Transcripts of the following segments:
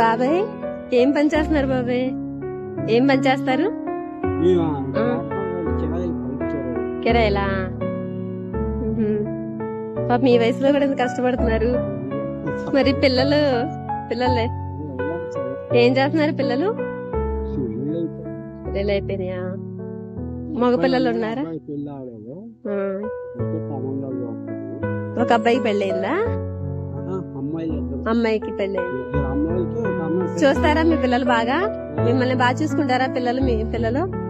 బాబాయ్ ఏం పని చేస్తున్నారు బాబాయ్? ఏం పని చేస్తారు. కిరాయిలా. పాప మీ వయసులో కూడా ఎంత కష్టపడుతున్నారు. మరి పిల్లలు పిల్లలే? ఏం చేస్తున్నారు పిల్లలు? పిల్లలు అయిపోయినాయా? మగ పిల్లలు ఉన్నారా. ఒక అబ్బాయికి పెళ్ళయిందా. అమ్మాయికి పెళ్ళి. చూస్తారా మీ పిల్లలు బాగా? మిమ్మల్ని బాగా చూసుకుంటారా పిల్లలు మీ పిల్లలు.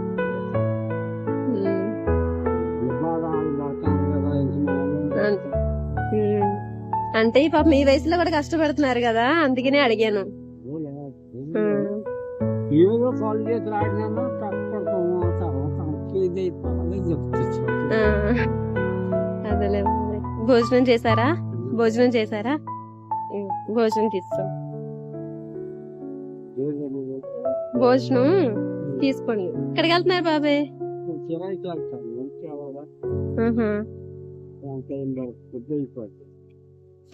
అంటే ఈ పాప మీ వయసులో కూడా కష్టపడుతున్నారు కదా అందుకనే అడిగాను. అదేలే. భోజనం చేశారా? భోజనం చేశారా. భోజనం తీసుకోండి భోజనం తీసుకోండి ఎక్కడికి వెళ్తున్నారు బాబాయ్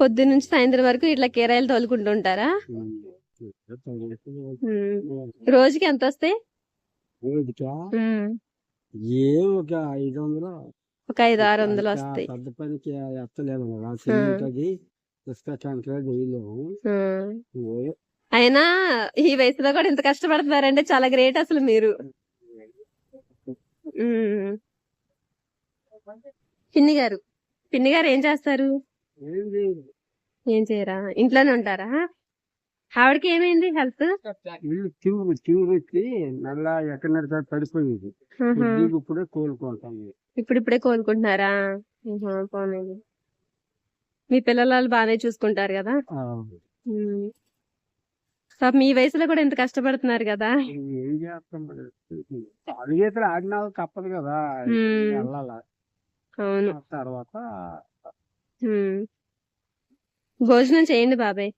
పొద్దు నుంచి సాయంత్రం వరకు ఇట్లా కీరాయిలు తోలుకుంటుంటారా మ్మ్. రోజుకి ఎంత వస్తాయి? ఒక ఐదు వందలు. ఒక ఐదు ఆరు వందలు వస్తాయి. పెద్ద పనికి ఎత్తలేము అయినా ఈ వయసులో కూడా ఇంత కష్టపడుతున్నారంటే చాలా గ్రేట్ అసలు మీరు. పిన్ని గారు పిన్ని గారు ఏం చేస్తారు? ఏం చేయరా. ఇంట్లోనే ఉంటారా? ఆవిడకి ఏమైంది హెల్త్? ఎక్కడ పడిపోయింది. కొద్దిగా ఇప్పుడే ఇప్పుడిప్పుడే కోలుకుంటున్నారా? పోనీలే. మీ పిల్లలు బాగానే చూసుకుంటారు కదా. పాపం మీ వయసులో కూడా ఇంత కష్టపడుతున్నారు కదా? ఏం చేస్తాం ఆడినా తప్పదు కదా. వెళ్ళాల? అవును. తర్వాత. భోజనం చేయండి బాబాయ్.